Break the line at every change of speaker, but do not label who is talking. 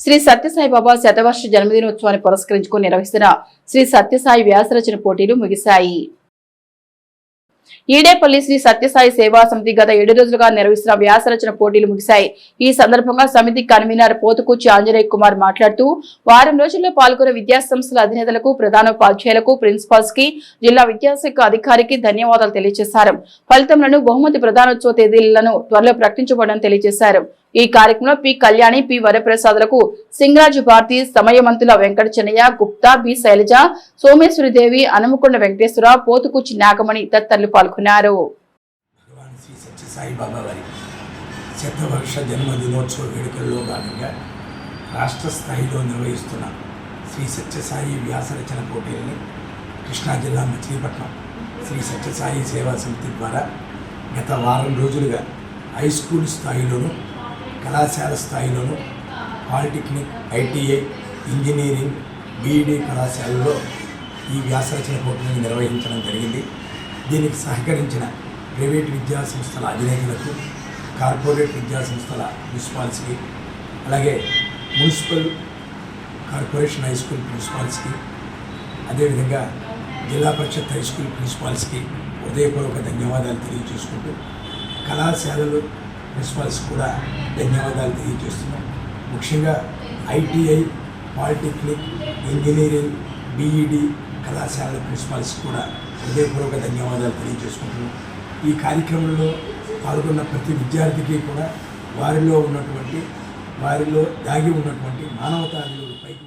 శ్రీ సత్యసాయి బాబా శతవర్ష జన్మదినోత్సవాన్ని పురస్కరించుకుని నిర్వహిస్తున్న శ్రీ సత్యసాయి వ్యాసరచన పోటీలు ముగిశాయి. ఈడేపల్లి శ్రీ సత్యసాయి సేవా సమితి గత ఏడు రోజులుగా నిర్వహిస్తున్న వ్యాసరచన పోటీలు ముగిశాయి. ఈ సందర్భంగా సమితి కన్వీనర్ పోతుకూచి ఆంజనేయ కుమార్ మాట్లాడుతూ వారం రోజుల్లో పాల్గొన్న విద్యాసంస్థల అధినేతలకు ప్రధానోపాధ్యాయులకు ప్రిన్సిపాల్స్కి జిల్లా విద్యాశాఖ అధికారికి ధన్యవాదాలు తెలియజేశారు. ఫలితములను బహుమతి ప్రధానోత్సవ తేదీలను త్వరలో ప్రకటించబడని తెలియజేశారు. ఈ కార్యక్రమంలో పి కళ్యాణి పి వరప్రసాదులకు సింగరాజు భారతి సమయమంతుల వెంకట చెన్నయ్య గుప్తా బి శైలజ సోమేశ్వరిదేవి అనుమకొండ వెంకటేశ్వర పోతుకూచి నాగమణి తదితరులు పాల్గొన్నారు.
శతవర్ష జన్మదినోత్సవ వేడుకల్లో భాగంగా రాష్ట్ర స్థాయిలో నిర్వహిస్తున్న శ్రీ సత్యసాయి వ్యాసరచన పోటీలని కృష్ణా జిల్లా మచిలీపట్నం శ్రీ సత్యసాయి సేవా సమితి ద్వారా గత వారం రోజులుగా హై స్కూల్ స్థాయిలోనూ కళాశాల స్థాయిలోను పాలిటెక్నిక్ ఐటీఐ ఇంజనీరింగ్ బీఈడీ కళాశాలలో ఈ వ్యాసరచన పోటీలను నిర్వహించడం జరిగింది. దీనికి సహకరించిన ప్రైవేట్ విద్యా సంస్థల అధినేతలకు కార్పొరేట్ విద్యా సంస్థల ప్రిన్సిపాల్స్కి అలాగే మున్సిపల్ కార్పొరేషన్ హై స్కూల్ ప్రిన్సిపాల్స్కి అదేవిధంగా జిల్లా పరిషత్ హై స్కూల్ ప్రిన్సిపాల్స్కి హృదయపూర్వక ధన్యవాదాలు తెలియజేసుకుంటూ కళాశాలలు ప్రిన్సిపల్స్ కూడా ధన్యవాదాలు తెలియజేస్తున్నాం. ముఖ్యంగా ఐటీఐ పాలిటెక్నిక్ ఇంజనీరింగ్ బీఈడి కళాశాలల ప్రిన్సిపాల్స్ కూడా హృదయపూర్వక ధన్యవాదాలు తెలియజేసుకుంటున్నాం. ఈ కార్యక్రమంలో పాల్గొన్న ప్రతి విద్యార్థికి కూడా వారిలో ఉన్నటువంటి వారిలో దాగి ఉన్నటువంటి మానవతా పైకి